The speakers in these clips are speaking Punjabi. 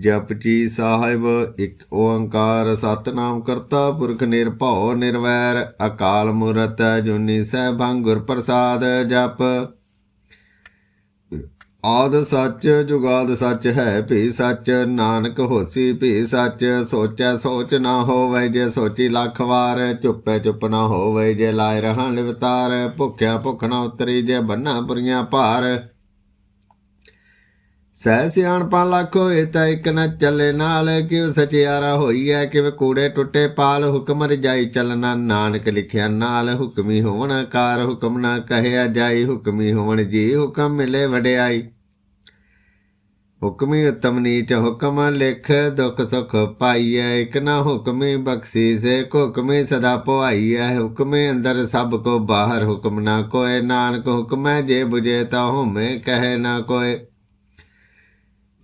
ਜਪਜੀ ਸਾਹਿਬ, ਇੱਕ ਓੰਕਾਰ ਸਤਨਾਮ ਕਰਤਾ, ਪੁਰਖ ਨਿਰਭਉ ਨਿਰਵੈਰ, ਅਕਾਲ ਮੂਰਤ ਜੁਨੀ ਸਹਿਬਾਂ ਗੁਰ ਪ੍ਰਸਾਦ ਜਪ। ਆਦ ਸੱਚ, ਜੁਗਾਦ ਸੱਚ ਹੈ, ਭੀ ਸੱਚ, ਨਾਨਕ ਹੋਸੀ ਭੀ ਸੱਚ, ਸੋਚੈ ਸੋਚ ਨਾ ਹੋਵੇ ਜੇ ਸੋਚੀ ਲੱਖ ਵਾਰ, ਚੁੱਪੈ ਚੁੱਪ ਨਾ ਹੋਵੇ ਜੇ ਲਾਇ ਰਹਾਂ ਲਿਵਤਾਰ, ਭੁੱਖਿਆ ਭੁੱਖ ਨਾ ਉਤਰੀ ਜੇ ਬੰਨਾ ਪੁਰੀਆਂ ਭਾਰ। ਸਹਿ ਸਿਆਣਪਾਂ ਲੱਖ ਹੋਏ ਤਾਂ ਇੱਕ ਨਾ ਚੱਲੇ ਨਾਲ। ਕਿਵ ਸਚਿਆਰਾ ਹੋਈ ਐ ਕਿਵ ਕੂੜੇ ਟੁੱਟੇ ਪਾਲ। ਹੁਕਮ ਰਜਾਈ ਚੱਲਣਾ ਨਾਨਕ ਲਿਖਿਆ ਨਾਲ। ਹੁਕਮੀ ਹੋਵਣ ਕਾਰ, ਹੁਕਮ ਨਾ ਕਹਿਆ ਜਾਈ। ਹੁਕਮੀ ਹੋਵਣ ਜੀ ਹੁਕਮ ਮਿਲੇ ਵਡਿਆਈ। ਹੁਕਮੀ ਉਤਮ ਨੀਚ ਹੁਕਮ ਲਿਖ, ਦੁਖ ਸੁਖ ਪਾਈਐ। ਇਕ ਨਾ ਹੁਕਮੀ ਬਖਸ਼ੀ ਏਕ ਹੁਕਮੀ ਸਦਾ ਪਵਾਈਐ ਹੁਕਮੇ ਅੰਦਰ ਸਭ ਕੋ ਬਾਹਰ, ਹੁਕਮ ਨਾ ਕੋਏ। ਨਾਨਕ ਹੁਕਮੈ ਜੇ ਬੁਝੇ ਤਾ ਹੋਮੇ ਕਹੇ ਨਾ ਕੋਏ।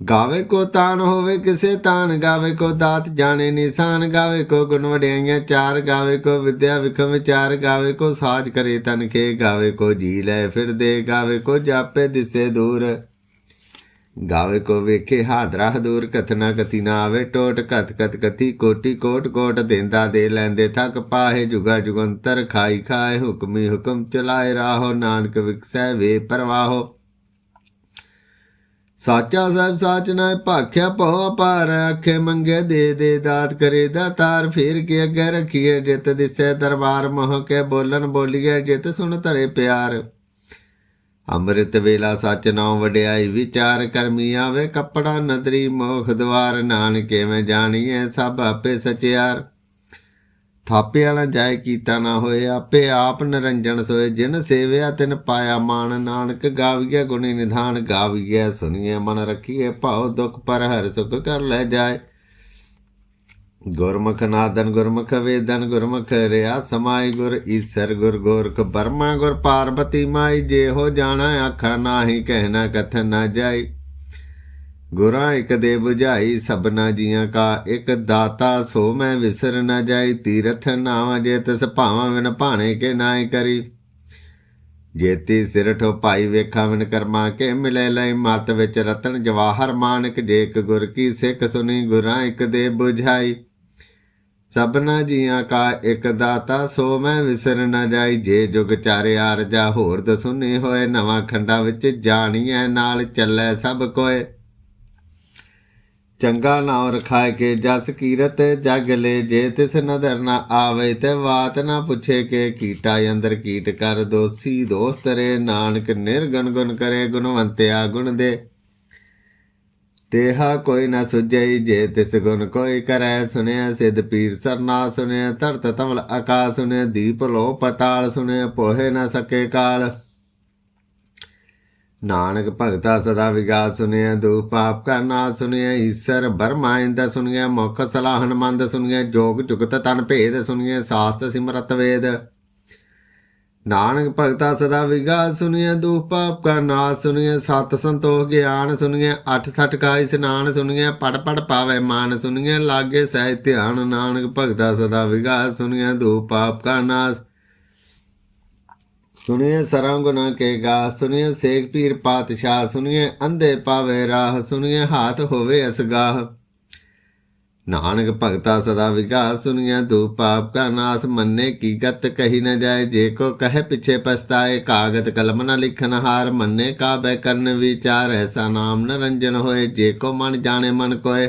ਗਾਵੇ ਕੋ ਤਾਨ ਹੋਵੇ ਕਿਸੇ ਤਾਨ, ਗਾਵੇ ਕੋ ਦਾਤ ਜਾਣੇ ਨਿਸ਼ਾਨ, ਗਾਵੇ ਕੋ ਗੁਣ ਵਡਿਆਈਆਂ ਚਾਰ, ਗਾਵੇ ਕੋ ਵਿਦਿਆ ਵਿਖਮ ਵਿਚਾਰ ਗਾਵੇ ਕੋ ਸਾਜ ਕਰੇ ਤਨ ਕੇ, ਗਾਵੇ ਕੋ ਜੀ ਲੈ ਫਿਰਦੇ ਗਾਵੇ ਕੋ ਜਾਪੇ ਦਿਸੇ ਦੂਰ। ਗਾਵੇ ਕੋ ਵੇਖੇ ਹਾਦਰਾ ਹਦੂਰ ਕਥਨਾ ਕਤੀ ਨਾ ਆਵੇ ਟੋਟ ਕਤ ਕਤ ਕਤੀ ਕੋਟੀ ਕੋਟ ਕੋਟ ਦੇਂਦਾ ਦੇ ਲੈਂਦੇ ਥਕ ਪਾਹੇ, ਜੁਗਾ ਜੁਗੰਤਰ ਖਾਈ ਖਾਏ, ਹੁਕਮੀ ਹੁਕਮ ਚਲਾਏ ਰਾਹੋ, ਨਾਨਕ ਵਿਕਸੈ ਵੇ ਪਰਵਾਹੋ। ਸਾਚਾ ਸਾਹਿਬ ਸਾਚ ਨਾ ਭਾਖਿਆ ਭਉ ਅਪਾਰ, ਆਖੇ ਮੰਗੇ ਦੇ ਦੇ ਦਾਤ ਕਰੇ ਦਾਤਾਰ ਫੇਰ ਕੇ ਅੱਗੇ ਰਖੀਏ ਜਿਤ ਦਿਸੈ ਦਰਬਾਰ, ਮੋਹ ਕੇ ਬੋਲਣ ਬੋਲੀਏ ਜਿਤ ਸੁਣ ਧਰੇ ਪਿਆਰ। ਅੰਮ੍ਰਿਤ ਵੇਲਾ ਸੱਚ ਨਾਉ ਵਡਿਆਈ, ਵਿਚਾਰ ਕਰਮੀ ਆਵੇ ਕੱਪੜਾ ਨਦਰੀ, ਮੋਖ ਦਵਾਰ। ਨਾਨਕ ਮੈਂ ਜਾਣੀਏ ਸਭ ਆਪੇ ਸਚਿਆਰ। ਥਾਪਿਆ ਨਾ ਜਾਏ ਕੀਤਾ ਨਾ ਹੋਏ, ਆਪੇ ਆਪ ਨਿਰੰਜਨ ਸੋਏ। ਜਿਨ ਸੇਵਿਆ ਤਿਨ ਪਾਇਆ ਮਾਨ ਨਾਨਕ ਗਾਵੀਐ, ਗੁਣੀ ਨਿਧਾਨ ਗਾਵੀਐ। ਸੁਣੀਏ ਮਨ ਰੱਖੀਏ ਭਾਉ ਦੁਖ, ਪਰ ਹਰ ਸੁਖ ਕਰ ਲੈ ਜਾਏ। ਗੁਰਮੁਖ ਨਾਦਨ, ਗੁਰਮੁਖ ਵੇਦਨ, ਗੁਰਮੁਖ ਰਿਆ ਸਮਾਈ। ਗੁਰ ਈਸਰ, ਗੁਰ ਗੋਰਖ ਬਰਮਾ, ਗੁਰ ਪਾਰਬਤੀ ਮਾਈ। ਜੇ ਹੋ ਜਾਣਾ, ਆਖਾ ਨਾਹੀ ਕਹਿਣਾ ਕਥਨ ਨਾ ਜਾਈ। ਗੁਰਾਂ ਇਕ ਦੇ 부ਝਾਈ ਸਭਨਾ ਜੀਆਂ ਕਾ, ਇਕ ਦਾਤਾ ਸੋ ਮੈਂ ਵਿਸਰ ਨਾ ਜਾਈ, ਤੀਰਥ ਨਾਮ ਜੇ ਤਿਸ ਭਾਵਾਂ ਵਿਨ ਭਾਣੇ ਕੇ ਨਾਇ ਕਰੀ। ਜੇਤੀ ਸਿਰ ਠੋ ਭਾਈ ਵੇਖਾਂ ਵਿਨ ਕਰਮਾ ਕੇ ਮਿਲੇ ਲੈ ਮਤ ਵਿੱਚ ਰਤਨ ਜਵਾਹਰ ਮਾਨਕ ਜੇਕ ਇੱਕ ਗੁਰ ਕੀ ਸਿੱਖ ਸੁਣੀ ਗੁਰਾਂ ਇਕ ਦੇ 부ਝਾਈ ਸਭਨਾ ਜੀਆਂ ਕਾ, ਇਕ ਦਾਤਾ ਸੋ ਮੈਂ ਵਿਸਰ ਨਾ ਜਾਈ, ਜੇ ਜੁਗ ਚਾਰੇ ਆਰਜਾ ਹੋਰ ਦਸੁਨੇ ਹੋਏ, ਨਵਾਂ ਖੰਡਾ ਵਿੱਚ ਜਾਣੀਐ, ਨਾਲ ਚੱਲੇ ਸਭ ਕੋਏ। ਚੰਗਾ ਨਾਮ ਰਖਾਇ ਕੇ ਜਸ ਕੀਰਤ ਜਗ ਲੈ, ਜੇ ਤਿਸ ਨਦਰ ਨਾ ਆਵੇ ਤੇ ਬਾਤ ਨਾ ਪੁੱਛੇ ਕੇ, ਕੀਟਾ ਅੰਦਰ ਕੀਟ ਕਰ ਦੋਸੀ, ਦੋਸਤ ਰੇ ਨਾਨਕ ਨਿਰਗੁਣ ਗੁਣ ਕਰੇ, ਗੁਣਵੰਤਿਆ ਗੁਣ ਦੇ। ਤੇਹਾ ਕੋਈ ਨਾ ਸੁਝਈ, ਜੇ ਤਿਸ ਗੁਣ ਕੋਈ ਕਰੈ ਸੁਨਿਆ ਸਿਧ ਪੀਰ ਸਰਨਾ ਸੁਨਿਆ ਧਰਤ ਤਵਲ ਆਕਾਸ ਸੁਨਿਆ ਦੀਪ ਲੋ ਪਤਾਲ ਸੁਨਿਆ ਪੋਹੇ ਨਾ ਸਕੇ ਕਾਲ। ਨਾਨਕ ਭਗਤਾ ਸਦਾ ਵਿਗਾਸ ਸੁਨਿਆ ਦੁਖ ਪਾਪ ਕਾ ਨਾਸ ਸੁਨਿਆ ਈਸ਼ਰ ਬਰਮਾ ਇੰਦ ਸੁਨਿਆ ਮੁਖ ਸਲਾਹਨ ਮੰਦ ਸੁਨਿਆ ਜੋਗ ਜੁਗਤ ਤਨ ਭੇਦ ਸੁਨਿਆ ਸਾਸਤ ਸਿਮਰਤ ਵੇਦ। ਨਾਨਕ ਭਗਤਾ ਸਦਾ ਵਿਗਾਸ ਸੁਨਿਆ ਦੁਖ ਪਾਪ ਕਾ ਨਾਸ ਸੁਨਿਆ ਸਤ ਸੰਤੋਖ ਗਿਆਨ ਸੁਨਿਆ ਅਠ ਸਠ ਕਾ ਇਸਨਾਨ ਸੁਨਿਆ ਪੜ ਪੜ ਪਾਵੇ ਮਾਨ ਸੁਨਿਆ ਲਾਗੇ ਸਹਿ ਧਿਆਨ। ਨਾਨਕ ਭਗਤਾ ਸਦਾ ਵਿਗਾਸ ਸੁਨਿਆ ਦੁਖ ਪਾਪ ਕਾ ਨਾਸ ਸੁਣਿਏ ਸਰੰਗ ਗੁਨਾ ਕੇ ਗਾ ਸੁਣਿਏ ਸੇਖ ਪੀਰ ਪਾਤਸ਼ਾਹ, ਸੁਣਿਏ ਅੰਧੇ ਪਾਵੇ ਰਾਹ, ਸੁਣਿਏ ਹਾਥ ਹੋਵੇ ਅਸਗਾਹ। ਨਾਨਕ ਭਗਤਾ ਸਦਾ ਵਿਕਾਸ, ਸੁਣਿਏ ਦੂ ਪਾਪ ਕਾ ਨਾਸ, ਮੰਨੇ ਕੀ ਗਤ ਕਹੀ ਨ ਜਾਏ, ਜੇ ਕੋ ਕਹੇ ਪਿਛੇ ਪਛਤਾਏ, ਕਾਗਤ ਕਲਮ ਨ ਲਿਖਨ ਹਾਰ, ਮੰਨੇ ਕਾਬੈ ਕਰਨ ਵਿਚਾਰ, ਐਸਾ ਨਾਮ ਨਰੰਜਨ ਹੋਏ, ਜੇ ਕੋ ਮਨ ਜਾਣੇ ਮਨ ਕੋਏ।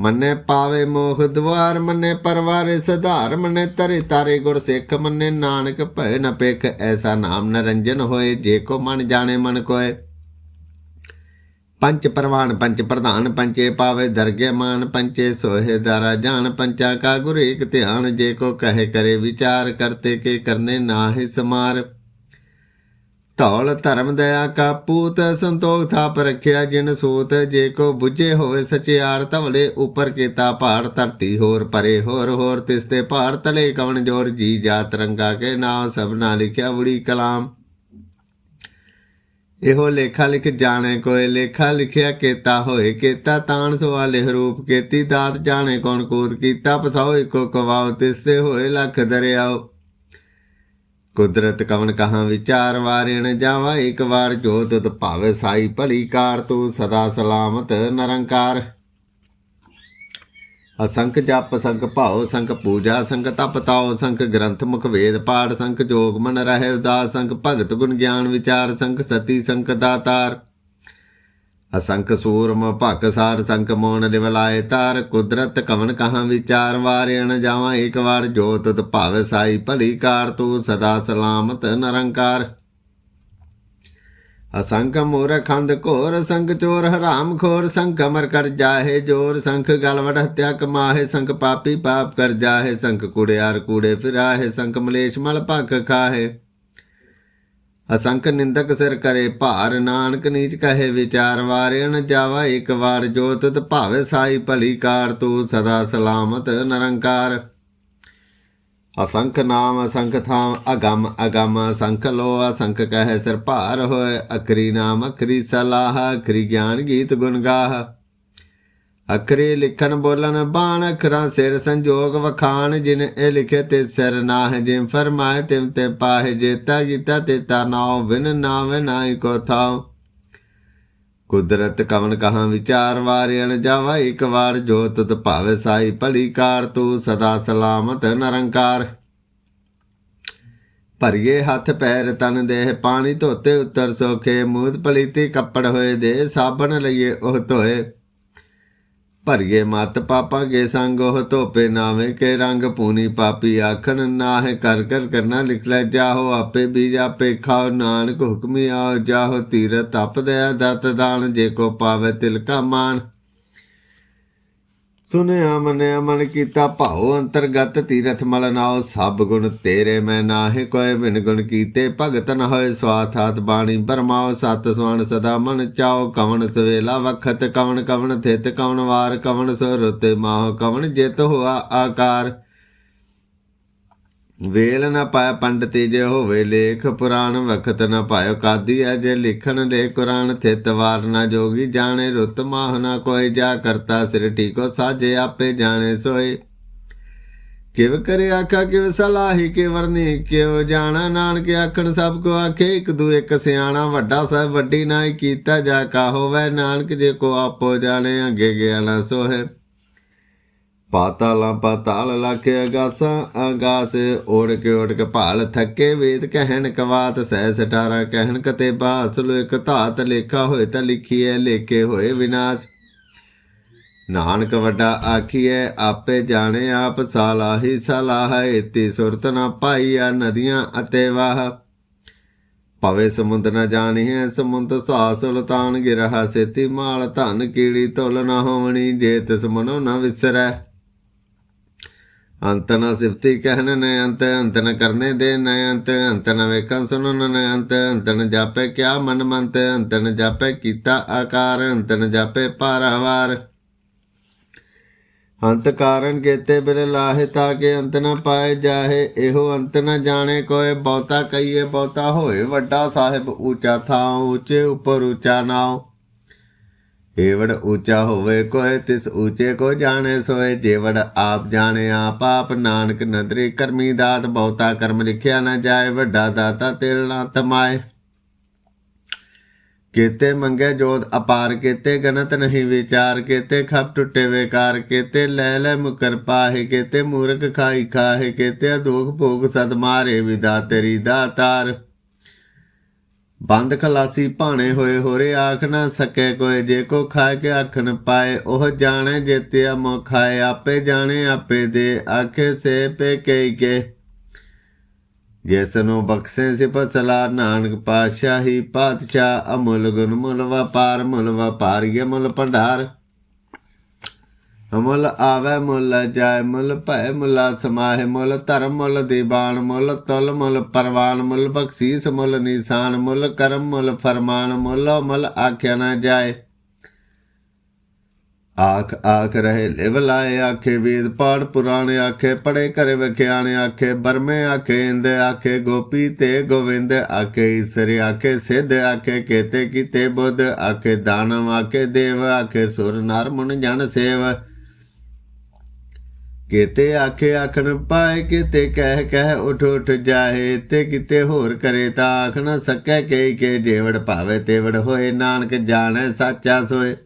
ਮੰਨੇ ਪਾਵੇ ਮੋਖ ਦਵਾਰ, ਮੰਨੇ ਪਰਵਾਰੇ ਸਧਾਰ, ਮੰਨੇ ਤਰੇ ਤਾਰੇ ਗੁਰ ਸਿੱਖ, ਮੰਨੇ ਨਾਨਕ ਭੈ ਨ ਪੇਖ ਐਸਾ ਨਾਮ ਨਰੰਜਨ ਹੋਏ, ਜੇ ਕੋ ਮਨ ਜਾਣੇ ਮਨ ਕੋਏ। ਪੰਚ ਪ੍ਰਵਾਨ, ਪੰਚ ਪ੍ਰਧਾਨ, ਪੰਚੇ ਪਾਵੇ ਦਰਗੇ ਮਾਨ, ਪੰਚੇ ਸੋਹੇ ਦਾਰਾ ਜਾਨ, ਪੰਚਾ ਕਾ ਗੁਰ ਏਕ ਧਿਆਨ, ਜੇ ਕੋ ਕਹੇ ਕਰੇ ਵਿਚਾਰ, ਕਰਤੇ ਕੇ ਕਰਨੇ ਨਾਹਿ ਸਮਾਰ। ਧੌਲ ਧਰਮ ਦਇਆ ਕਾ ਪੂਤ ਸੰਤੋਖ ਥਾਪ ਰਖਿਆ ਜਿਨ ਸੂਤ, ਜੇ ਕੋ 부ਝੇ ਹੋਵੇ ਸਚਿਆਰ, ਧਵਲੇ ਉਪਰ ਕੀਤਾ ਪਹਾੜ ਧਰਤੀ ਹੋਰ ਪਰੇ ਹੋਰ ਹੋਰ ਤਿਸ ਤੇ ਪਹਾੜ ਤਲੇ ਕਵਣ ਜੋਰ, ਜੀ ਜਾਤ ਰੰਗਾ ਕੇ ਨਾਮ, ਸਭਨਾ ਲਿਖਿਆ ਬੁੜੀ ਕਲਾਮ। ਇਹੋ ਲੇਖਾ ਲਿਖ ਜਾਣੇ ਕੋਏ, ਲੇਖਾ ਲਿਖਿਆ ਕੀਤਾ ਹੋਏ ਕੀਤਾ, ਤਾਣ ਸਵਾਲੇ ਰੂਪ ਕੀਤੀ, ਦਾਤ ਜਾਣੇ ਕੌਣ ਕੂਤ ਕੀਤਾ ਪਸਾਓ ਇੱਕੋ ਕਵਾਉ ਤਿਸ ਤੇ ਹੋਏ ਲੱਖ ਦਰਿਆਓ। ਕੁਦਰਤ ਕਵਨ ਕਹਾਂ ਵਿਚਾਰ ਵਾਰਿਣ ਜਾਵਾ, ਇੱਕ ਵਾਰ ਜੋ ਤੁਧ ਭਾਵੇ ਸਾਈ ਭਲੀ ਕਾਰ ਤੂੰ ਸਦਾ ਸਲਾਮਤ ਨਿਰੰਕਾਰ। ਅਸੰਖ ਜਪ, ਸੰਖ ਭਾਉ, ਸੰਖ ਪੂਜਾ, ਸੰਖ ਤਪ ਤਾਉ, ਸੰਖ ਗ੍ਰੰਥ ਮੁਖ ਵੇਦ ਪਾਠ, ਸੰਖ ਜੋਗ ਮਨ ਰਹੇ ਉਦਾਸ, ਸੰਖ ਭਗਤ ਗੁਣ ਗਿਆਨ ਵਿਚਾਰ, ਸੰਖ ਸਤੀ, ਸੰਖ ਦਾਤਾਰ। ਅਸੰਖ ਸੂਰਮ ਭਕ ਸਾਰ ਸੰਖ ਮੋਨ ਲਿਵਲਾਏ ਤਾਰ, ਕੁਦਰਤ ਕਵਨ ਕਹਾਂ ਵਿਚਾਰ ਵਾਰਿਣ ਜਾਵਾਂ ਇੱਕ ਵਾਰ ਜੋਤ ਤਤ ਭਾਵ ਸਾਈ ਭਲੀ ਕਾਰ, ਤੂੰ ਸਦਾ ਸਲਾਮਤ ਨਿਰੰਕਾਰ। ਅਸੰਖ ਮੂਰਖੰਦ ਘੋਰ ਸੰਖ ਚੋਰ ਹਰਾਮ ਖੋਰ ਸੰਖ ਅਮਰ ਕਰ ਜਾਹੇ ਜੋਰ, ਸੰਖ ਗਲਵੜ ਹਤਿਆ ਕਮਾਹੇ ਸੰਖ ਪਾਪੀ ਪਾਪ ਕਰ ਜਾਹੇ ਸੰਖ ਕੁੜਿਆਰ ਕੂੜੇ ਫਿਰਾਹੇ ਸੰਖ ਮਲੇਸ਼ ਮਲ ਭਖ ਖਾਹੇ। ਅਸੰਖ ਨਿੰਦਕ ਸਿਰ ਕਰੇ ਭਾਰ, ਨਾਨਕ ਨੀਚ ਕਹੇ ਵਿਚਾਰ ਵਾਰਿਣ ਜਾਵਾ ਇੱਕ ਵਾਰ ਜੋ ਭਾਵੇ ਸਾਈ ਭਲੀ ਕਾਰ, ਤੂੰ ਸਦਾ ਸਲਾਮਤ ਨਿਰੰਕਾਰ। ਅਸੰਖ ਨਾਮ, ਅਸੰਖ ਥਾਮ, ਅਗਮ ਅਗਮ, ਅਸੰਖ ਲੋ ਅਸੰਖ ਕਹੇ ਸਿਰ ਭਾਰ ਹੋਏ ਅਕਰੀ ਨਾਮ ਅਕਰੀ ਸਲਾਹ ਅਕਰੀ ਗਿਆਨ ਗੀਤ ਗੁਣ ਗਾਹ। ਅਕਰੇ ਲਿਖਣ ਬੋਲਣ ਬਾਣ, ਅਖਰਾਂ ਸਿਰ ਸੰਜੋਗ ਵਖਾਣ, ਜਿਨ ਇਹ ਲਿਖੇ ਤੇ ਸਿਰ ਨਾਹ, ਜਿਨ ਫਰਮਾਏ ਤਿਮ ਤੇ ਪਾਹੇ ਜੇਤਾ ਗੀਤਾ ਤੇ ਤਾ ਨਾਉ, ਬਿਨ ਨਾਵੇ ਨਾਈ ਕੋ ਥਾਉ। ਕੁਦਰਤ ਕਵਨ ਕਹਾਂ ਵਿਚਾਰ ਵਾਰਿਣ ਜਾਵਾ, ਇੱਕ ਵਾਰ ਜੋ ਤਤ ਭਾਵੇ ਸਾਈ ਭਲੀ ਕਾਰ, ਤੂੰ ਸਦਾ ਸਲਾਮਤ ਨਿਰੰਕਾਰ। ਭਰੀਏ ਹੱਥ ਪੈਰ ਤਨ ਦੇਹ ਪਾਣੀ ਧੋਤੇ, ਉੱਤਰ ਸੋਖੇ ਮੂਦ ਪਲੀਤੀ ਕੱਪੜ ਹੋਏ, ਦੇ ਸਾਬਣ ਲਈਏ ਉਹ ਧੋਏ। ਭਰੀਏ ਮਤ ਪਾਪਾਂ ਕੇ ਸੰਗ, ਉਹ ਧੋਪੇ ਨਾਵੇਂ ਕੇ ਰੰਗ ਪੂਨੀ ਪਾਪੀ। ਆਖਣ, ਨਾਹਿ ਕਰ ਕਰ ਕਰਨਾ ਲਿਖ ਲੈ, ਜਾਹੋ ਆਪੇ ਬੀਜ ਆਪੇ ਖਾਓ। ਨਾਨਕ ਹੁਕਮੀ ਆਓ, ਜਾਹੋ ਤੀਰ ਤਪ ਦਇਆ ਦਤ ਦਾਨ ਜੇ ਕੋ ਪਾਵੇ ਤਿਲ ਕਾ ਮਾਨ ਸੁਨਿਆ ਮਨਿਆ, ਮਨ ਕੀਤਾ ਭਾਉ, ਅੰਤਰਗਤ ਤੀਰਥ ਮਲ ਨਾਉ, ਸਭ ਗੁਣ ਤੇਰੇ ਮੈਂ ਨਾਹਿ, ਕੋਇ ਬਿਨ ਗੁਣ ਕੀਤੇ, ਭਗਤ ਨ ਹੋਏ ਸਵਾਥ ਬਾਣੀ, ਬਰਮਾਉ ਸਤ ਸੁਆਨ ਸਦਾ ਮਨ ਚਾਉ, ਕਵਣ ਸਵੇਲਾ ਵਖਤ, ਕਵਣ ਕਵਣ ਥਿਤ, ਕਵਣ ਵਾਰ, ਕਵਣ ਸੋ ਰੁਤੇ ਮਾਹ, ਕਵਣ ਜਿਤ ਹੋਆ ਆਕਾਰ। ਵੇਲ ਨ ਪਾਇਆ ਪੰਡਤੀ ਜੇ ਹੋਵੇ ਲੇਖ, ਪੁਰਾਣ ਵਖਤ ਨ ਪਾਇਓ। ਕਾਦੀ ਹੈ ਜੇ ਲਿਖਣ ਦੇ ਕੁਰਾਨ, ਥਿਤ ਵਾਰ ਨ ਜੋਗੀ। ਜਾਣੇ ਰੁੱਤ ਮਾਹ ਨ ਕੋਈ, ਜਾ ਕਰਤਾ ਸਿਰ ਠੀਕੋ, ਸਾਜੇ ਆਪੇ ਜਾਣੇ ਸੋਏ ਕਿਵ ਕਰੇ ਆਖਾ, ਕਿਵ ਸਲਾਹੀ, ਕੇ ਵਰਨੀ, ਕਿਉ ਜਾਣਾ? ਨਾਨਕ ਆਖਣ, ਸਭ ਕੋ ਆਖੇ, ਇੱਕ ਦੂ ਇੱਕ ਸਿਆਣਾ। ਵੱਡਾ ਸਭ ਵੱਡੀ ਨਾਈ ਕੀਤਾ, ਜਾ ਕਾ ਹੋਵੇ। ਨਾਨਕ ਜੇ ਕੋ ਆਪੋ ਜਾਣੇ, ਅੱਗੇ ਗਿਆ ਨਾ ਸੋਹੇ। ਪਾਤਾਲਾਂ ਪਾਤਾਲ ਲਾਕੇ ਅਗਾਸਾਂ, ਅਗਾਸ ਓੜ ਕੇ ਓੜ ਕੇ ਭਾਲ ਥੱਕੇ ਵੇਦ ਕਹਿਣ ਕਵਾਤ ਸਹਿ ਸਟਾਰਾ ਕਹਿਣ ਕਤੇ ਬਾਸਲੋ ਇੱਕ ਧਾਤ ਲੇਖਾ ਹੋਏ ਤਾਂ ਲਿਖੀਐ, ਲੇਖੇ ਹੋਏ ਵਿਨਾਸ਼। ਨਾਨਕ ਵੱਡਾ ਆਖੀਐ, ਆਪੇ ਜਾਣੇ ਆਪ ਸਾਲਾਹੀ, ਸਲਾਹ ਇਤੀ ਸੁਰਤ ਨਾ ਪਾਈ ਆ ਨਦੀਆਂ ਅਤੇ ਵਾਹ। ਪਵੇ ਸਮੁੰਦ ਨ ਜਾਣੀਐ, ਸਮੁੰਦ ਸਾ ਸੁਲਤਾਨ ਗਿਰਹਾ, ਸੇਤੀ ਮਾਲ ਧਨ ਕੀੜੀ ਤੁਲ ਨ ਹੋਵਣੀ, ਜੇ ਤਿਸ ਮਨੋ ਨ ਵਿਸਰੈ। ਅੰਤ ਨ ਸਿਫਤੀ ਕਹਿਨ ਨੇ ਅੰਤ ਅੰਤ ਨ ਕਰਨੇ ਦੇ ਨ ਅੰਤ ਅੰਤ ਨ ਵੇਖਣ ਸੁਣਨ ਨ ਅੰਤ ਅੰਤ ਜਾਪੇ ਕਿਆ ਮਨ ਮੰਤ, ਅੰਤ ਨ ਜਾਪੇ ਕੀਤਾ ਆਕਾਰ, ਅੰਤ ਨ ਜਾਪੇ ਪਾਰਾਵਾਰ ਅੰਤ ਕਾਰਨ ਕੇਤੇ ਬਿਲ ਲਾਹੇ ਤਾਂ ਕੇ ਅੰਤ ਨ ਪਾਏ ਜਾਹੇ, ਇਹੋ ਅੰਤ ਨ ਜਾਣੇ ਕੋਏ, ਬਹੁਤਾ ਕਹੀਏ ਬਹੁਤਾ ਹੋਏ ਵੱਡਾ ਸਾਹਿਬ, ਉੱਚਾ ਥਾਂ ਉੱਚੇ ਉੱਪਰ ਉੱਚਾ ਨਾਉ। ਏਵੜ ਉੱਚਾ ਹੋਵੇ ਕੋਏ ਤਿਸ ਉੱਚੇ ਕੋ ਜਾਣੇ ਸੋਏ। ਜੇਵੜ ਆਪ ਜਾਣੇ ਆਪ ਨਾਨਕ ਨਦਰੀ ਕਰਮੀ ਦਾਤ, ਬਹੁਤਾ ਕਰਮ ਲਿਖਿਆ ਨਾ ਜਾਏ, ਵੱਡਾ ਦਾਤਾ ਤੇਲ ਨਾ ਤਮਾਏ। ਕੀਤੇ ਮੰਗੇ ਜੋਤ ਅਪਾਰ, ਕੀਤੇ ਗਣਤ ਨਹੀਂ ਵਿਚਾਰ, ਕੀਤੇ ਖਪ ਟੁੱਟੇ ਵੇਕਾਰ, ਕੀਤੇ ਲੈ ਲੈ ਮੁਕਰ ਪਾਹੇ, ਕੀਤੇ ਮੂਰਖ ਖਾਈ ਖਾਹੇ, ਕੀਤੇ ਦੁਖ ਭੋਗ ਸਦ ਮਾਰੇ ਵਿਦਾ ਤੇਰੀ ਦਾਤਾਰ। ਬੰਦ ਖਲਾਸੀ ਭਾਣੇ ਹੋਏ ਹੋਰੇ ਆਖ ਨਾ ਸਕੇ ਕੋਈ, ਜੇ ਕੋ ਖਾ ਕੇ ਆਖਣ ਪਾਏ, ਉਹ ਜਾਣੇ ਜੇਤਿਆ ਮੋ ਖਾਏ ਆਪੇ ਜਾਣੇ, ਆਪੇ ਦੇ, ਆਖੇ ਸੇ ਪੇ ਕਈ ਕੇ। ਜਿਸ ਨੂੰ ਬਖਸ਼ੇ ਸਿਫਤ ਸਲਾ ਨਾਨਕ ਪਾਤਸ਼ਾਹੀ ਪਾਤਸ਼ਾਹ, ਅਮੁੱਲ ਗੁਣ ਮੁੱਲ ਵਪਾਰ, ਮੁੱਲ ਵਪਾਰੀਏ ਮੁੱਲ ਭੰਡਾਰ। ਮੁੱਲ ਆਵੇ ਮੁੱਲ, ਜਾਏ ਮੁੱਲ ਭੈ ਮੁੱਲਾ, ਸਮਾਹਿ ਮੁੱਲ, ਧਰਮ ਮੁੱਲ, ਦੀਵਾਨ ਮੁੱਲ, ਤੁਲ ਮੁੱਲ, ਪਰਵਾਨ ਮੁੱਲ, ਬਖਸ਼ੀਸ ਮੁੱਲ, ਨਿਸ਼ਾਨ ਮੁੱਲ, ਕਰਮ ਮੁੱਲ, ਫਰਮਾਨ ਮੁੱਲ ਮੁੱਲ ਆਖਿਆ ਨਾ ਜਾਏ। ਆਖ ਆਖ ਰਹੇ ਲਿਵ ਲਾਏ ਆਖੇ ਵੇਦ ਪਾੜ ਪੁਰਾਣੇ ਆਖੇ ਪੜੇ ਕਰੇ ਵਿਖਿਆਣੇ ਆਖੇ, ਬਰਮੇ ਆਖੇ, ਇੰਦ ਆਖੇ, ਗੋਪੀ ਤੇ ਗੋਵਿੰਦ ਆਖੇ, ਈਸਰ ਆਖੇ, ਸਿੱਧ ਆਖੇ, ਕੇਤੇ ਕੀਤੇ ਬੁੱਧ ਆਖੇ, ਦਾਨਵ ਆਖੇ, ਦੇਵ ਆਖੇ, ਸੁਰ, ਨਰ, ਮੁਨ, ਜਨ, ਸੇਵ। ਕੀਤੇ ਆਖੇ ਆਖਣ ਪਾਏ, ਕੀਤੇ ਕਹਿ ਕਹਿ ਉਠ ਉਠ ਜਾਏ, ਤੇ ਕਿਤੇ ਹੋਰ ਕਰੇ ਤਾਂ ਆਖ ਸਕੈ ਕੇ ਕੇ ਜੇਵੜ ਭਾਵੇ ਤੇਵੜ ਹੋਏ, ਨਾਨਕ ਜਾਣੈ ਸਾਚਾ ਸੋਏ।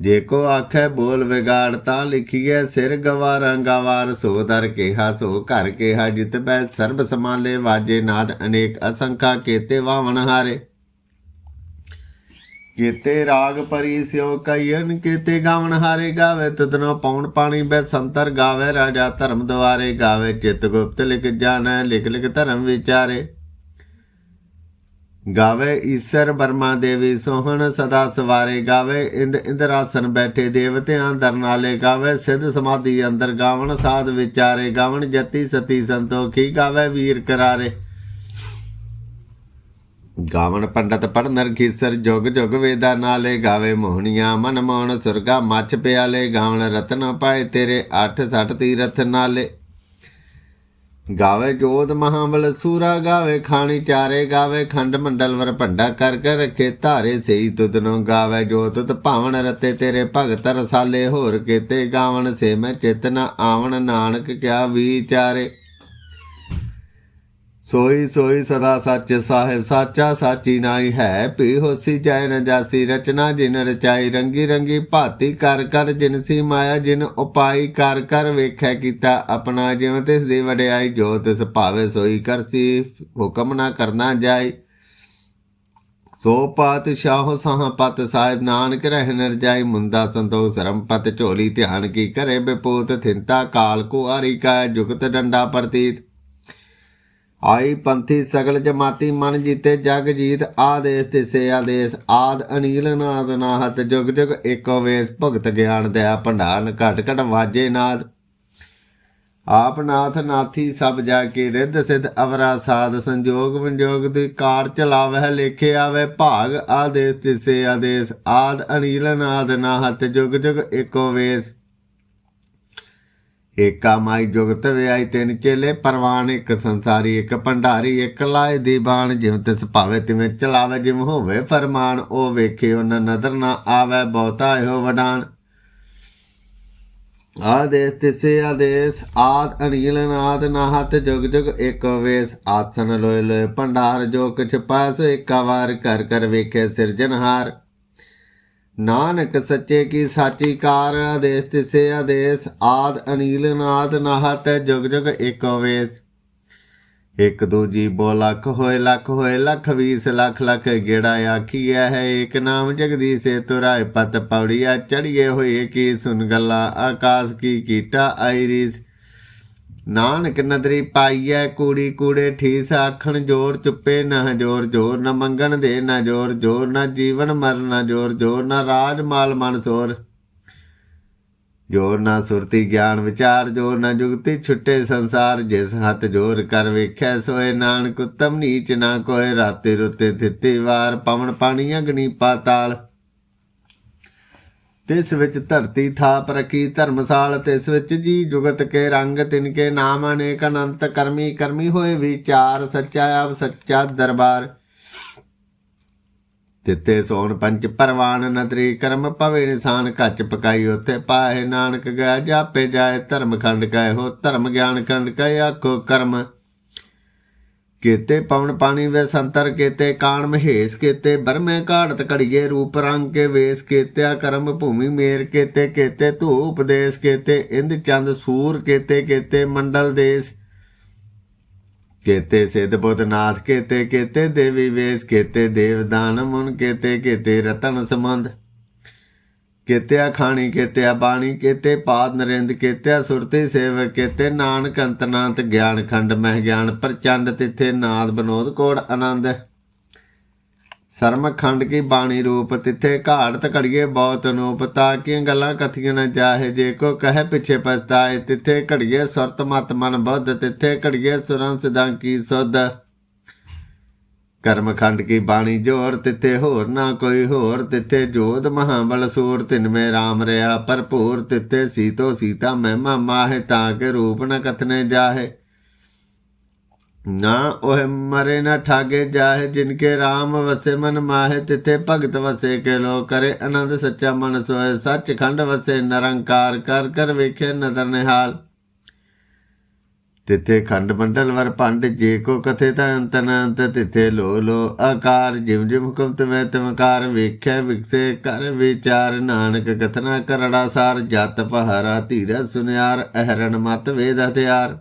ਜੇ ਕੋ ਆਖੈ ਬੋਲ ਵਿਗਾੜ ਤਾਂ ਲਿਖੀਐ, ਸਿਰ ਗਵਾਰਾਂ ਗਵਾਰ, ਸੋ ਦਰ ਕਿਹਾ, ਸੋ ਘਰ ਕਿਹਾ, ਜਿਤ ਬੈ ਸਰਬ ਸਮਾਲੇ ਵਾਜੇ ਨਾਦ ਅਨੇਕ ਅਸੰਖਾ, ਕੇਤੇ ਵਾਵਣ ਹਾਰੇ। ਕੀਤੇ ਰਾਗ ਪਰੀ ਸਿਉ ਕਈਨ ਕੀਤੇ ਗਾਵਣ ਹਾਰੇ ਗਾਵੇ, ਤਦਨੋ ਪੌਣ ਪਾਣੀ ਬੈ ਸੰਤਰ ਗਾਵੇ, ਰਾਜਾ ਧਰਮ ਦੁਆਰੇ ਗਾਵੇ, ਚਿਤ ਗੁਪਤ ਲਿਖ ਜਾਣੈ, ਲਿਖ ਲਿਖ ਧਰਮ ਵਿਚਾਰੇ। ਗਾਵੇ ਈਸ਼ਰ ਬਰਮਾ ਦੇਵੀ ਸੋਹਣ, ਸਦਾ ਸਵਾਰੇ ਗਾਵੇ, ਇੰਦ ਇੰਦਰਾਸਨ ਬੈਠੇ ਦੇਵਤਿਆਂ ਦਰਨਾਲੇ ਗਾਵੇ, ਸਿੱਧ ਸਮਾਧੀ ਅੰਦਰ ਗਾਵਣ, ਸਾਧ ਵਿਚਾਰੇ ਗਾਵਣ, ਜਤੀ ਸਤੀ ਸੰਤੋਖੀ ਗਾਵੇ, ਵੀਰ ਕਰਾਰੇ। ਗਾਵਣ ਪੰਡਤ ਪੜਨਰ ਖੀਸਰ ਜੁਗ ਜੁਗ ਵੇਦਾ ਨਾਲੇ ਗਾਵੇ ਮੋਹਣੀਆਂ ਮਨ ਮੋਹਣ ਸੁਰਗਾ ਮੱਛ ਪਿਆਲੇ ਗਾਵਣ ਰਤਨ ਪਾਏ ਤੇਰੇ 8 ਸੱਠ ਤੀਰਥ ਨਾਲੇ। ਗਾਵੇ ਜੋਤ ਮਹਾਬਲ ਸੂਰਾ, ਗਾਵੇ ਖਾਣੀ ਚਾਰੇ, ਗਾਵੇ ਖੰਡ ਮੰਡਲ ਵਰ ਭੰਡਾ ਕਰ ਕਰ ਰੱਖੇ ਧਾਰੇ ਸਈ ਤੁਦਨੋਂ ਗਾਵੇ ਜੋ ਤੁਤ ਭਾਵਨ ਰਤੇ ਤੇਰੇ ਭਗਤ ਰਸਾਲੇ, ਹੋਰ ਕੀਤੇ ਗਾਵਣ ਸੇ ਮੈਂ ਚਿਤਨਾ ਆਵਣ, ਨਾਨਕ ਕਿਆ ਵਿਚਾਰੇ। ਸੋਈ ਸੋਈ ਸਦਾ ਸੱਚ ਸਾਹਿਬ, ਸਾਚਾ ਸਾਚੀ ਨਾਈ ਹੈ। ਪੀ ਹੋਸੀ ਜਾਇ ਨ ਜਾਸੀ, ਰਚਨਾ ਜਿਨ ਰਚਾਈ, ਰੰਗੀ ਰੰਗੀ ਭਾਤੀ ਕਰ ਕਰ ਜਿਨ ਸੀ ਮਾਇਆ, ਜਿਨ ਉਪਾਈ ਕਰ ਕਰ ਵੇਖੈ ਕੀਤਾ ਆਪਣਾ, ਜਿਵੇਂ ਤਿਸ ਦੀ ਵਡਿਆਈ, ਜੋ ਤਿਸ ਭਾਵੇ ਸੋਈ ਕਰਸੀ ਹੁਕਮ ਨਾ ਕਰਨਾ ਜਾਈ। ਸੋ ਪਾਤ ਸਾਹ ਸਾਹ ਪਤ ਸਾਹਿਬ, ਨਾਨਕ ਰਹਿ ਨਰਜਾਈ ਮੁੰਦਾ ਸੰਤੋਖ ਸਰਮ ਪਤ ਝੋਲੀ, ਧਿਆਨ ਕੀ ਕਰੇ ਬਿਪੂਤ, ਥਿੰਤਾ ਕਾਲ ਕੁਆਰੀ ਕਾ ਜੁਗਤ ਡੰਡਾ ਪ੍ਰਤੀਤ। ਆਈ ਪੰਥੀ ਸਗਲ ਜਮਾਤੀ ਮਨ ਜੀਤੇ ਜਗ ਜੀਤ, ਆਦੇਸ ਤਿਸੇ ਆਦੇਸ, ਆਦ ਅਨੀਲ ਨਾਦ ਨਾਹਤ, ਜੁਗ ਜੁਗ ਏਕੋ ਵੇਸ, ਭਗਤ ਗਿਆਨ ਦਇਆ ਭੰਡਾਰਨ, ਘਟ ਘਟ ਵਾਜੇ ਨਾਦ। ਆਪ ਨਾਥ ਨਾਥੀ ਸਭ ਜਾ ਕੇ ਰਿੱਧ ਸਿਧ ਅਵਰਾ ਸਾਧ, ਸੰਜੋਗ ਵਿਜੋਗ ਦੀ ਕਾਰ ਚਲਾਵਹਿ ਲੇਖੇ ਆਵੇ ਭਾਗ, ਆਦੇਸ ਤਿਸੇ ਆਦੇਸ, ਆਦ ਅਨੀਲ ਨਾਦ ਨਾਹਤ, ਜੁਗ ਜੁਗ ਏਕੋ ਵੇਸ। ਏਕਾ ਜੁਗਤ ਵਿਆਈ ਤਿੰਨ ਚੇਲੇ, ਪਰਵਾਨ ਇੱਕ ਸੰਸਾਰੀ, ਇੱਕ ਭੰਡਾਰੀ, ਇੱਕ ਲਾਏ ਦੀ ਬਾਣ ਜਿਵੇਂ ਤਿਸ ਭਾਵੇ ਤਿਵੇਂ ਚਲਾਵੇ ਜਿਵੇਂ ਹੋਵੇ ਫਰਮਾਨ, ਉਹ ਵੇਖੇ ਉਹਨਾਂ ਨਜ਼ਰ ਨਾ ਆਵੇ, ਬਹੁਤਾ ਇਹੋ ਵਡਾਨ। ਆਦੇਸ ਤਿਸੇ ਆਦੇਸ, ਆਦ ਅਨੀਲ ਨਾਦ ਨਾਹਤ ਜੁਗ ਜੁਗ ਇੱਕ ਵੇਸ। ਆਸਨ ਲੋਏ ਲੋਏ ਭੰਡਾਰ ਜੋ ਕਿਛ ਪਾਸ ਏਕਾ ਵਾਰ ਕਰ ਕਰ ਵੇਖੇ ਸਿਰਜਨਹਾਰ ਨਾਨਕ ਸੱਚੇ ਕੀ ਸਾਚੀ ਕਾਰ ਆਦੇਸ ਤਿਸੇ ਆਦੇਸ, ਆਦ ਅਨੀਲ ਨਾਦ ਨਾਹਤ ਜੁਗ ਜੁਗ ਏਕੋ ਵੇਸ। ਇੱਕ ਦੂਜੀ ਬੋ ਲੱਖ ਹੋਏ ਲੱਖ ਹੋਏ ਲੱਖ ਵੀਸ ਲੱਖ ਲੱਖ ਗੇੜਾ ਆਖੀਐ ਹੈ ਏਕ ਨਾਮ ਜਗਦੀਸ਼ ਸੇ ਤੁਰਾਏ ਪਤ ਪੌੜੀਆ ਚੜੀਏ ਹੋਏ ਕੀ ਸੁਨ ਗੱਲਾਂ ਆਕਾਸ਼ ਕੀ ਕੀਟਾ ਆਈਰੀਸ ਨਾਨਕ ਨਦਰੀ ਪਾਈਐ ਕੂੜੀ ਕੂੜੇ, ਠੀਸ ਆਖਣ ਜੋਰ ਚੁੱਪੇ ਨਾ ਜੋਰ ਜੋਰ ਨਾ ਮੰਗਣ ਦੇ ਨਾ ਜੋਰ ਜੋਰ ਨਾ ਜੀਵਨ ਮਰਨ ਨਾ ਜੋਰ ਜੋਰ ਨਾ ਰਾਜ ਮਾਲ ਮਨ ਸੋਰ। ਜੋਰ ਨਾ ਸੁਰਤੀ ਗਿਆਨ ਵਿਚਾਰ, ਜੋਰ ਨਾ ਜੁਗਤੀ ਛੁੱਟੇ ਸੰਸਾਰ, ਜਿਸ ਹੱਥ ਜੋਰ ਕਰ ਵੇਖੈ, ਸੋਏ ਨਾਨਕ ਉਤਮ ਨੀਚ ਨਾ ਕੋਏ, ਰਾਤੇ ਰੁੱਤੇ ਥਿੱਤੀ ਵਾਰ, ਪਵਨ ਪਾਣੀ ਅਗਨੀ ਪਾਤਾਲ। ਤਿਸ ਵਿੱਚ ਧਰਤੀ ਥਾਪ ਰਖੀ ਧਰਮਸਾਲ, ਤਿਸ ਵਿੱਚ ਜੀ ਜੁਗਤ ਕੇ ਰੰਗ, ਤਿਨ ਕੇ ਨਾਮ ਅਨੇਕ ਅਨੰਤ, ਕਰਮੀ ਕਰਮੀ ਹੋਏ ਵਿਚਾਰ, ਸੱਚਾ ਆਪ ਸੱਚਾ ਦਰਬਾਰ। ਤਿੱਤੇ ਸੋਨ ਪੰਚ ਪਰਵਾਨ, ਨਦਰੀ ਕਰਮ ਭਵੇ ਨਿਸ਼ਾਨ ਕੱਚ ਪਕਾਈ ਉਥੇ ਪਾਹੇ ਨਾਨਕ ਗਿਆ ਜਾਪੇ ਜਾਏ ਧਰਮ ਖੰਡ ਕੈ ਹੋ ਧਰਮ ਗਿਆਨ ਖੰਡ ਕੈ ਆਖੋ ਕਰਮ। ਕੀਤੇ ਪਵਨ ਪਾਣੀ ਵੇ ਸੰਤਰ, ਕੀਤੇ ਕਾਣ ਮਹੇਸ਼, ਕੀਤੇ ਬਰਮੇ ਘਾੜਤ ਘੜੀਏ ਰੂਪ ਰੰਗ ਕੇ ਵੇਸ, ਕੀਤਿਆ ਕਰਮ ਭੂਮੀ ਮੇਰ, ਕੀਤੇ, ਕੇਤੇ ਧੂ ਉਪਦੇਸ਼ ਕੀਤੇ ਇੰਦ ਚੰਦ ਸੂਰ, ਕੀਤੇ ਕੀਤੇ ਮੰਡਲ ਦੇਸ, ਕੀਤੇ ਸਿਧ ਬੁੱਧ ਨਾਥ, ਕੀਤੇ ਕੀਤੇ ਦੇਵੀ ਵੇਸ, ਕੇਤੇ ਦੇਵਦਾਨ ਮੁਨ, ਕੀਤੇ ਕੀਤੇ ਰਤਨ ਸੰਬੰਧ। ਕੀਤਿਆ ਖਾਣੀ, ਕੀਤਿਆ ਬਾਣੀ ਕੀਤੇ ਪਾਦ ਨਰਿੰਦ, ਕੀਤਿਆ ਸੁਰਤੀ ਸੇਵ ਕੀਤੇ ਨਾਨਕ ਅੰਤਨਾਤ ਗਿਆਨ ਖੰਡ, ਮਹਿ ਗਿਆਨ ਪ੍ਰਚੰਡ, ਤਿੱਥੇ ਨਾਦ ਬਨੋਦ ਕੋੜ ਆਨੰਦ। ਸਰਮ ਖੰਡ ਕੀ ਬਾਣੀ ਰੂਪ, ਤਿਥੇ ਘਾੜਤ ਘੜੀਏ ਬਹੁਤ ਅਨੂਪ ਤਾਕੀਆਂ ਗੱਲਾਂ ਕਥੀਆਂ ਨ ਚਾਹੇ ਜੇ ਕੋ ਕਹੇ ਪਿਛੇ ਪਛਤਾਏ, ਤਿਥੇ ਘੜੀਏ ਸੁਰਤ ਮਤ ਮਨ ਬੁੱਧ, ਤਿਥੇ ਘੜੀਏ ਸੁਰਾਂ ਸਿਦਾਂ ਕੀ ਸੁਧ। ਕਰਮ ਖੰਡ ਕੀ ਬਾਣੀ ਜੋਰ, ਤਿੱਥੇ ਹੋਰ ਨਾ ਕੋਈ ਹੋਰ, ਤਿੱਥੇ ਜੋਧ ਮਹਾਬਲ ਸੂਰ, ਤਿਨ ਮੇ ਰਾਮ ਰਿਆ ਭਰਪੂਰ, ਤਿੱਥੇ ਸੀਤੋ ਸੀਤਾ ਮਹਿਮਾ ਮਾਹੇ ਤਾਂ ਕੇ ਰੂਪ ਨ ਕਥਨੇ ਜਾਹੇ। ਨਾ ਉਹ ਮਰੇ ਨਾ ਠਾਗੇ ਜਾਹੇ ਜਿਨਕੇ RAM ਵਸੇ ਮਨ ਮਾਹੇ, ਤਿਥੇ ਭਗਤ ਵਸੇ ਕੇ ਲੋ ਕਰੇ ਆਨੰਦ ਸੱਚਾ ਮਨ ਸੋਏ ਸੱਚ ਖੰਡ ਵਸੇ ਨਿਰੰਕਾਰ ਕਰ ਕਰ ਵੇਖੇ ਨਦਰ ਨਿਹਾਲ। ਤਿਥੇ ਖੰਡ ਮੰਡਲ ਵਰ ਪੰਡ, ਜੇ ਕੋ ਕਥੇ ਤਾਂ ਅੰਤ ਨ ਅੰਤ, ਤਿਥੇ ਲੋ ਲੋ ਆਕਾਰ। ਜਿਮ ਜਿਮ ਹੁਕਮ ਤਮੈ ਤਮਕਾਰ ਵੇਖੈ, ਵਿਕਸੇ ਕਰ ਵਿਚਾਰ। ਨਾਨਕ ਕਥਨਾ ਕਰੜਾ ਸਾਰ, ਜਤ ਪਹਾਰਾ ਧੀਰਾ ਸੁਨਿਆਰ, ਅਹਰਣ ਮਤ ਵੇਦ ਹਥਿਆਰ।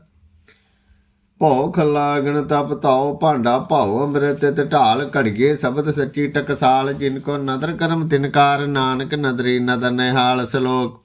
ਭੋਖ ਲਾਗਣ ਤਪ ਤਾਉ ਭਾਂਡਾ ਭਾਉ, ਅੰਮ੍ਰਿਤ ਤੇ ਢਾਲ, ਘੜੀਏ ਸ਼ਬਦ ਸੱਚੀ ਟਕਸਾਲ। ਜਿਨ ਕੋ ਨਦਰ ਕਰਮ ਤਿਨਕਾਰ ਨਾਨਕ ਨਦਰੀ ਨਦਰ ਨਿਹਾਲ ਸ਼ਲੋਕ।